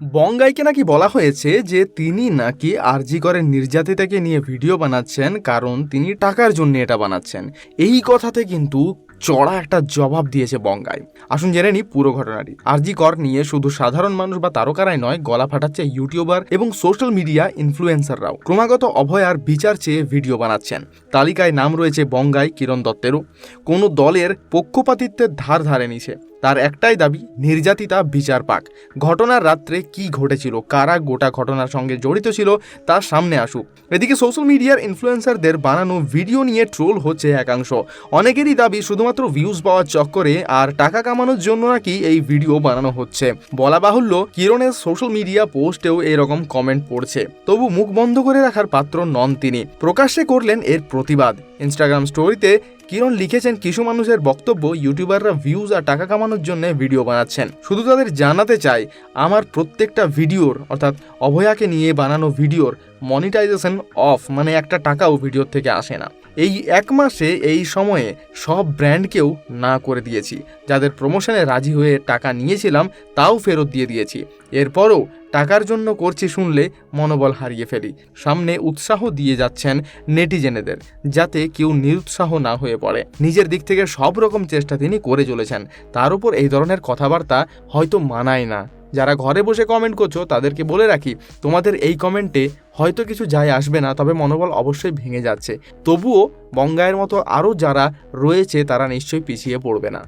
বঙ্গাইকে নাকি বলা হয়েছে যে তিনি নাকি আরজি করে নির্যাতিতাকে নিয়ে ভিডিও বানাচ্ছেন, কারণ তিনি টাকার জন্য এটা বানাচ্ছেন। এই কথাতে কিন্তু চড়া একটা জবাব দিয়েছে বঙ্গাই। আসুন জেনে নি পুরো ঘটনাটি। আরজি কর নিয়ে শুধু সাধারণ মানুষ বা তারকারাই নয়, গলা ফাটাচ্ছে ইউটিউবার এবং সোশ্যাল মিডিয়া ইনফ্লুয়েন্সাররাও। ক্রমাগত অভয়ার বিচার চেয়ে ভিডিও বানাচ্ছেন। তালিকায় নাম রয়েছে বঙ্গাই, কিরণ দত্তেরও। কোনো দলের পক্ষপাতিত্বের ধার ধারে নিছে তার একটাই দাবি, নির্যাতিতা বিচার পাক। ঘটনার রাত্রে কি ঘটেছিল, কারা গোটা ঘটনার সঙ্গে জড়িত ছিল তার সামনে আসুক। এদিকে সোশ্যাল মিডিয়ার ইনফ্লুয়েন্সারদের বানানো ভিডিও নিয়ে ট্রোল হচ্ছে একাংশ। অনেকেরই দাবি, শুধুমাত্র ভিউজ পাওয়ার চক্করে আর টাকা কামানোর জন্য নাকি এই ভিডিও বানানো হচ্ছে। বলা বাহুল্য, কিরণের সোশ্যাল মিডিয়া পোস্টেও এরকম কমেন্ট পড়ছে। তবু মুখ বন্ধ করে রাখার পাত্র নন তিনি। প্রকাশ্যে করলেন এর প্রতিবাদ। ইনস্টাগ্রাম স্টোরিতে কিরণ লিখেছেন কিছু মানুষের বক্তব্য ইউটিউবাররা ভিউজ আর টাকা কামানোর জন্য ভিডিও বানাচ্ছেন। শুধু তাদের জানাতে চাই, আমার প্রত্যেকটা ভিডিওর অর্থাৎ অভয়াকে নিয়ে বানানো ভিডিওর মনিটাইজেশন অফ মানে একটা টাকাও ভিডিওর থেকে আসে না। এই এক মাসে, এই সময়ে সব ব্র্যান্ডকেও না করে দিয়েছি। যাদের প্রমোশনে রাজি হয়ে টাকা নিয়েছিলাম, তাও ফেরত দিয়ে দিয়েছি। এরপরও টাকার জন্য করছি শুনলে মনোবল হারিয়ে ফেলি। সামনে উৎসাহ দিয়ে যাচ্ছেন নেটিজেনেদের, যাতে কেউ নিরুৎসাহ না হয়ে পড়ে। নিজের দিক থেকে সব রকম চেষ্টা তিনি করে চলেছেন। তার উপর এই ধরনের কথাবার্তা হয়তো মানায় না। যারা ঘরে বসে কমেন্ট করছ, তাদেরকে বলে রাখি, তোমাদের এই কমেন্টে হয়তো কিছু যায় আসবে না, তবে মনোবল অবশ্যই ভেঙে যাচ্ছে। তবুও বঙ্গায়ের মতো আরও যারা রয়েছে, তারা নিশ্চয়ই পিছিয়ে পড়বে না।